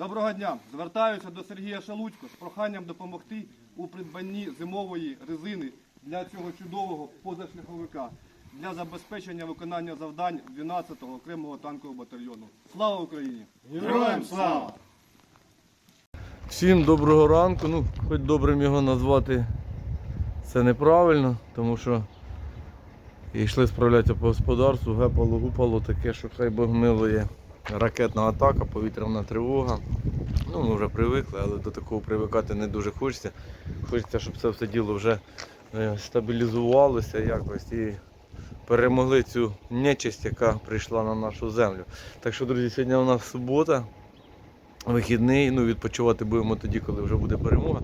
Доброго дня! Звертаюся до Сергія Шалудько з проханням допомогти у придбанні зимової резини для цього чудового позашляховика для забезпечення виконання завдань 12-го окремого танкового батальйону. Слава Україні! Героям слава! Всім доброго ранку. Ну, хоч добрим його назвати це неправильно, тому що йшли справлятися по господарству, гепало, гупало таке, що хай Бог милує. Ракетна атака, повітряна тривога. Ну, ми вже привикли, але до такого привикати не дуже хочеться. Хочеться, щоб це все діло вже е, стабілізувалося якось і перемогли цю нечисть, яка прийшла на нашу землю. Так що, друзі, сьогодні у нас субота вихідний. Ну, відпочивати будемо тоді, коли вже буде перемога.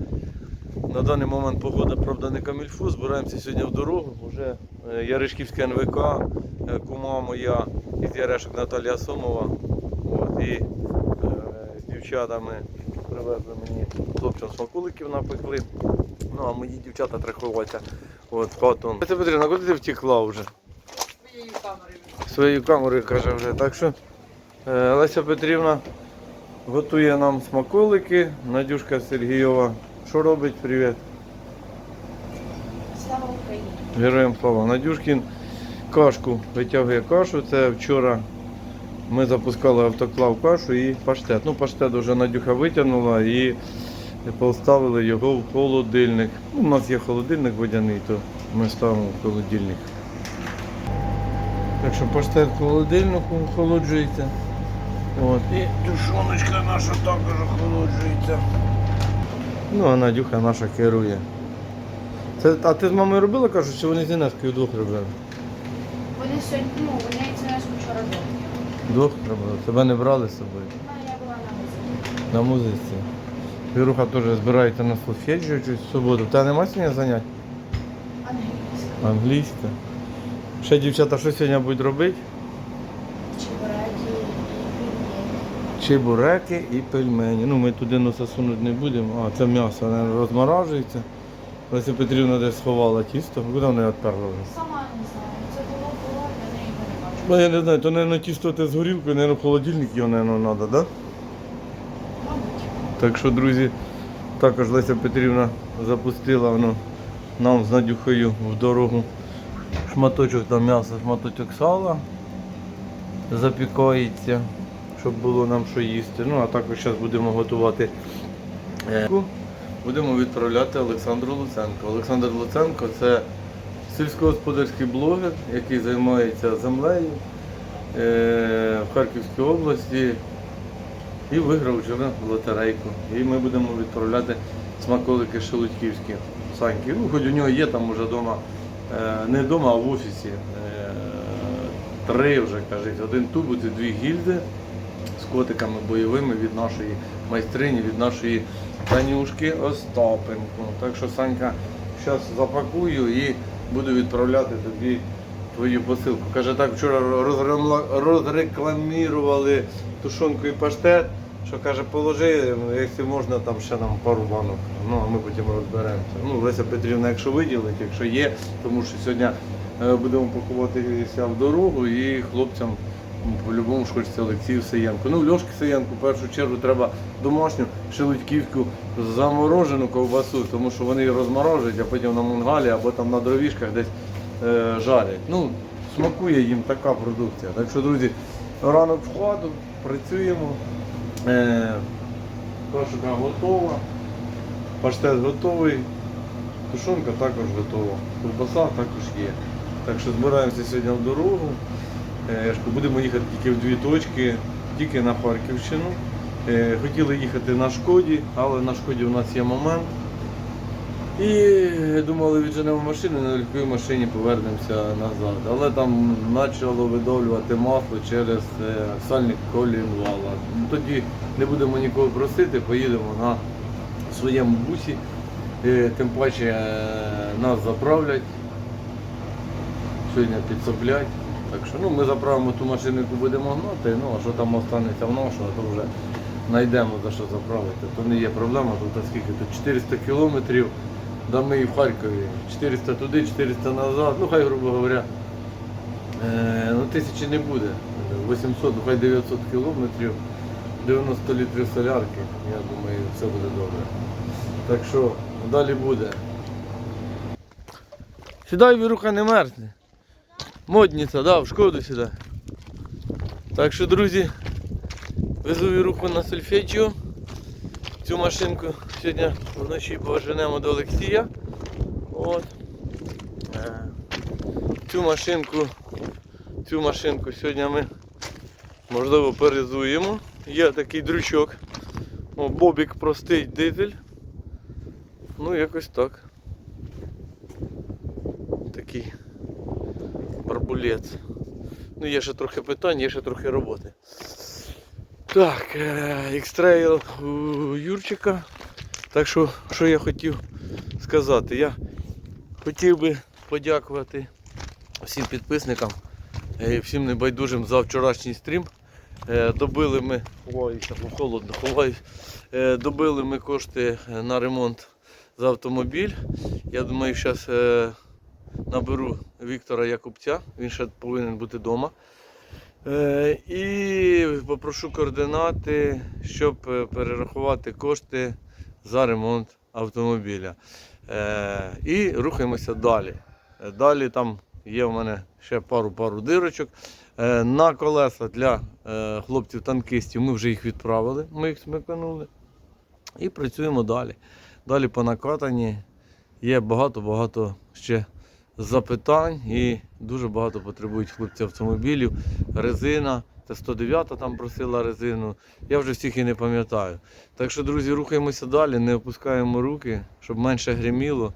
На даний момент погода, правда, не камільфу. Збираємося сьогодні в дорогу. Уже е, Яришківське НВК, е, кума моя із Ярешок Наталія Сомова. І е, з дівчатами привезли мені хлопцям смакуликів напекли. Ну, а мої дівчата трахуватися. От, хату. Це Петрина, куди ти втекла вже? Своєю камерою. Своєю камерою каже вже. Так що е, Леся Петрівна готує нам смаколики. Надюшка Сергійова. Що робить? Привіт. Слава Україні! Героям слава. Надюшкін кашку витягує кашу. Це вчора ми запускали автоклав кашу і паштет. Ну, паштет вже Надюха витягнула і поставили його в холодильник. Ну, у нас є холодильник водяний, то ми ставимо в холодильник. Так що паштет в холодильнику охолоджується. От. І тушоночка наша також охолоджується. Ну, а Надюха наша керує. Це, а ти з мамою робила, кажуть, чи вони з Інескою вдвох робили? Вони сьогодні, ну, вони це наш вчора робили. Вдвох робили. Тебе не брали з собою. Я була на музиці. Віруха теж збирається на чуть в суботу. Та нема сьогодні занять? Англійська. Англійська. Ще дівчата що сьогодні будуть робити? Чебуреки і пельмені. Чебуреки і пельмені. Ну ми туди носа сунути не будемо. А це м'ясо не розморажується. Леся Петрівна десь сховала тісто. Куди вони відперли? Сама не знаю. Це було було, я неї не бачу. Ну я не знаю, то, мабуть, те з горілкою, мабуть, в холодильник його, мабуть, треба, так? Да? Так що, друзі, також Леся Петрівна запустила воно нам з Надюхою в дорогу. Шматочок там м'яса, шматочок сала запікається, щоб було нам що їсти. Ну, а також зараз будемо готувати. е, Будемо відправляти Олександру Луценко. Олександр Луценко це сільськогосподарський блогер, який займається землею е, в Харківській області і виграв вчора лотерейку. І ми будемо відправляти смаколики шелудьківські саньки. Ну, хоч у нього є там уже вдома, не вдома, а в офісі. е, Три вже кажуть, один тубус і дві гільзи з котиками бойовими від нашої майстрині, від нашої Танюшки Остапенко. Так що Санька зараз запакую і буду відправляти тобі твою посилку. Каже, так вчора розрекламірували тушонку і паштет, що каже, положи, якщо можна, там ще нам пару банок. Ну, а ми потім розберемося. Ну, Леся Петрівна, якщо виділить, якщо є, тому що сьогодні е, будемо пакуватися в дорогу і хлопцям по-любому ж хочеться Олексію Саєнко. Ну, Льошки Саєнку в першу чергу треба домашню шелудьківську заморожену ковбасу, тому що вони її розморожують, а потім на мангалі або там на дровішках десь е, жарять. Ну, смакує їм така продукція. Так що, друзі, ранок в хату, працюємо. Е, кашука готова, паштет готовий, тушонка також готова, ковбаса також є. Так що збираємося сьогодні в дорогу. Е, будемо їхати тільки в дві точки, тільки на Харківщину. Е, Хотіли їхати на шкоді, але на шкоді у нас є момент. І думали, відженемо машину, на легкій машині повернемося назад. Але там почало видовлювати масло через е, сальник колінвала. Ну, Тоді не будемо нікого просити, поїдемо на своєму бусі. Тим паче нас заправлять. Сьогодні підсоплять. Так що ну, ми заправимо ту машину, яку будемо гнати, ну а що там останеться в нашого, то вже знайдемо за що заправити. То не є проблема, тут скільки тут 400 кілометрів, да ми і в Харкові. 400 туди, 400 назад, ну хай, грубо говоря, е, ну тисячі не буде. 800, ну, хай 900 кілометрів. 90 літрів солярки. Я думаю, все буде добре. Так що далі буде. Сідай, Віруха, не мерзне. Модниця, да, в шкоду сюди. Так що, друзі, везу Віруху на сольфеджіо. Цю машинку сьогодні вночі поженемо до Олексія. От. Е, Цю машинку, цю машинку сьогодні ми можливо перезуємо. Є такий дрючок. О, Бобік простий дизель. Ну якось так. Такий барбулець. Ну є ще трохи питань, є ще трохи роботи. Так, екстрейл у Юрчика. Так що, що я хотів сказати? Я хотів би подякувати всім підписникам е, і всім небайдужим за вчорашній стрім. Е, Добили ми. Ой, холодно, ховаюсь. Е, Добили ми кошти на ремонт за автомобіль. Я думаю, зараз наберу Віктора Якубця, він ще повинен бути вдома. Е, І попрошу координати, щоб е, перерахувати кошти за ремонт автомобіля. Е, І рухаємося далі. Далі там є в мене ще пару-пару дирочок. На колеса для хлопців-танкистів ми вже їх відправили, ми їх смиканули. І працюємо далі. Далі по накатанні є багато-багато ще запитань і дуже багато потребують хлопці автомобілів. Резина, це 109 там просила резину. Я вже всіх і не пам'ятаю. Так що, друзі, рухаємося далі, не опускаємо руки, щоб менше гриміло,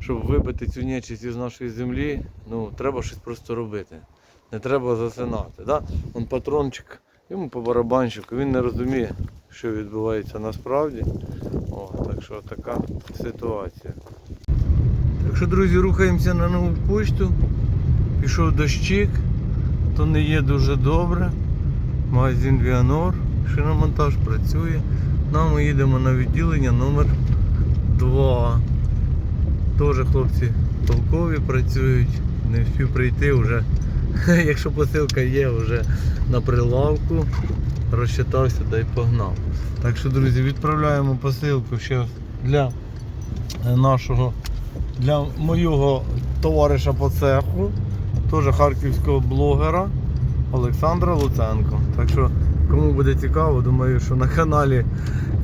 щоб вибити цю нечисть із нашої землі. Ну, треба щось просто робити. Не треба засинати. Да? Вон патрончик, йому по барабанчику, він не розуміє, що відбувається насправді. О, так що така ситуація. Так що, друзі, рухаємося на нову почту. Пішов дощик, то не є дуже добре. Магазин Віанор, шиномонтаж працює. Ну, ми їдемо на відділення номер 2. Теж хлопці толкові працюють, не встиг прийти вже. Якщо посилка є вже на прилавку, розчитався да й погнав. Так що, друзі, відправляємо посилку ще для нашого для моєго товариша по цеху, теж харківського блогера Олександра Луценко. Так що, кому буде цікаво, думаю, що на каналі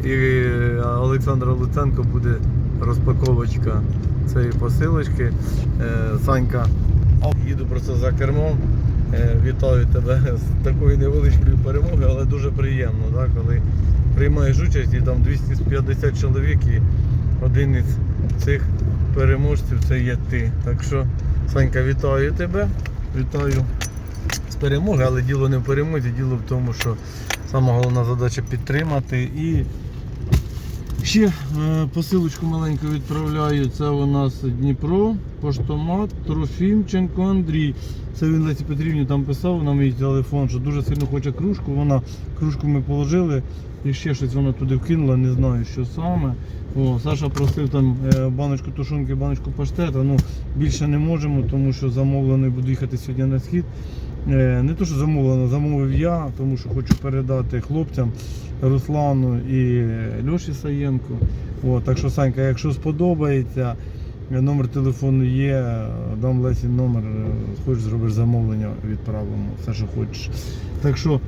і Олександра Луценко буде розпаковочка цієї посилочки. Е, Санька, їду просто за кермом. Е, Вітаю тебе з такої невеличкої перемоги, але дуже приємно, так, коли приймаєш участь і там 250 чоловік і один із цих переможців це є ти. Так що, Санька, вітаю тебе. Вітаю з перемоги, але діло не в перемозі, діло в тому, що сама головна задача підтримати. І ще е, посилочку маленьку відправляю. Це у нас Дніпро, поштомат, Трофімченко Андрій. Це він Лесі Петрівні там писав на мій телефон, що дуже сильно хоче кружку. Вона кружку ми положили і ще щось вона туди вкинула, не знаю що саме. О, Саша просив там е, баночку тушонки, баночку паштета. Ну більше не можемо, тому що замовлений буду їхати сьогодні на схід. Е, Не то, що замовлено, замовив я, тому що хочу передати хлопцям Руслану і Льоші Саєнку. О, так що, Санька, якщо сподобається, номер телефону є, дам Лесі номер, е, хочеш зробиш замовлення, відправимо, все, що хочеш. Так що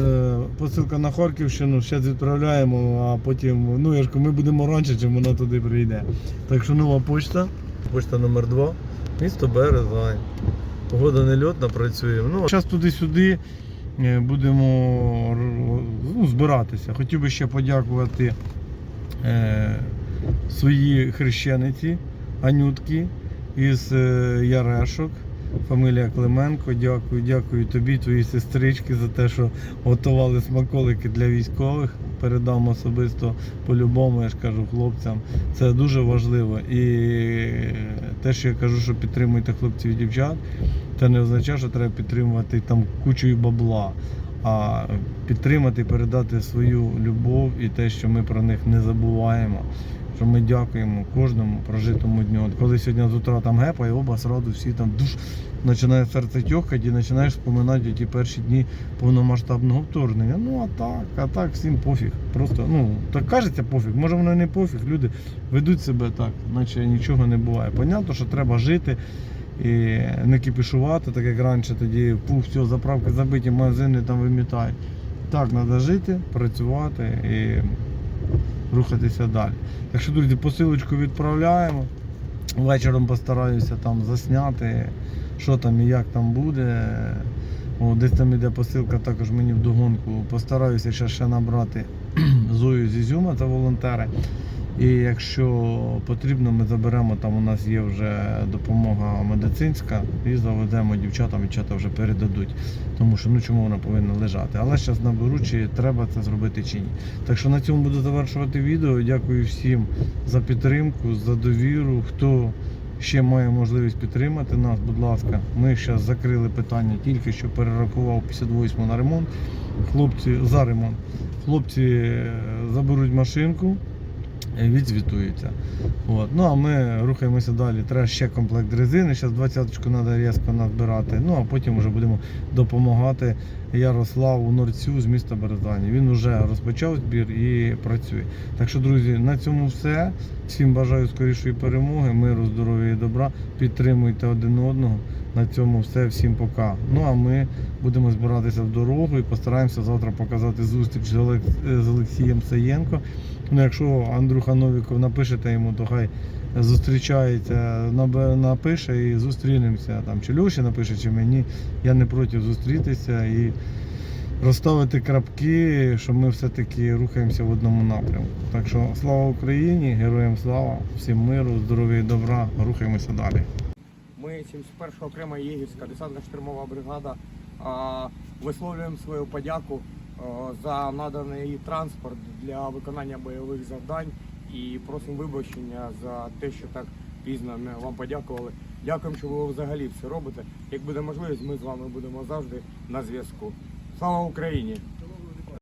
е, посилка на Харківщину, зараз відправляємо, а потім, ну я ж ми будемо раніше, чим вона туди прийде. Так що нова почта, почта номер 2 місто Березань. Погода нельотна, працюємо. Ну, зараз туди-сюди е, будемо ну, збиратися. Хотів би ще подякувати е, своїй хрещениці Анютки із е, Ярешок. Фамілія Клименко. Дякую, дякую тобі, твоїй сестричці за те, що готували смаколики для військових. Передам особисто по-любому, я ж кажу хлопцям. Це дуже важливо. І те, що я кажу, що підтримуйте хлопців і дівчат, це не означає, що треба підтримувати там кучою бабла. А підтримати, передати свою любов і те, що ми про них не забуваємо. Що ми дякуємо кожному прожитому дню. От коли сьогодні з утра там гепає, оба сразу всі там душ починає серце тьохати і починаєш споминати ті перші дні повномасштабного вторгнення. Ну а так, а так всім пофіг. Просто, ну, так кажеться пофіг. Може воно і не пофіг. Люди ведуть себе так, наче нічого не буває. Понятно, що треба жити і не кипішувати, так як раніше тоді пух, все, заправки забиті, магазини там вимітають. Так, треба жити, працювати і рухатися далі. Так що, друзі, посилочку відправляємо. Вечором постараюся там засняти, що там і як там буде. О, десь там іде посилка, також мені вдогонку. Постараюся ще, ще набрати Зою з Ізюма, це волонтери. І якщо потрібно, ми заберемо, там у нас є вже допомога медицинська і заведемо дівчатам, дівчата вже передадуть. Тому що ну чому вона повинна лежати. Але зараз наберу, чи треба це зробити чи ні. Так що на цьому буду завершувати відео. Дякую всім за підтримку, за довіру. Хто ще має можливість підтримати нас, будь ласка, ми зараз закрили питання, тільки що перерахував 58 на ремонт. Хлопці за ремонт. Хлопці е, заберуть машинку, відзвітуються. От. Ну а ми рухаємося далі. Треба ще комплект резини. Зараз 20-ку треба різко назбирати. Ну а потім вже будемо допомагати Ярославу Норцю з міста Березані. Він вже розпочав збір і працює. Так що, друзі, на цьому все. Всім бажаю скорішої перемоги, миру, здоров'я і добра. Підтримуйте один одного. На цьому все. Всім пока. Ну а ми будемо збиратися в дорогу і постараємося завтра показати зустріч з Олег- з Олексієм Саєнко. Ну, якщо Андрюха Новіков напишете йому, то хай зустрічається, напише і зустрінемося. Там чи Льоші напише, чи мені. Я не проти зустрітися і розставити крапки, що ми все-таки рухаємося в одному напрямку. Так що слава Україні, героям слава, всім миру, здоров'я і добра. Рухаємося далі. Ми 71 окрема Єгівська десантна штурмова бригада висловлюємо свою подяку за наданий транспорт для виконання бойових завдань і просимо вибачення за те, що так пізно ми вам подякували. Дякуємо, що ви взагалі все робите. Як буде можливість, ми з вами будемо завжди на зв'язку. Слава Україні!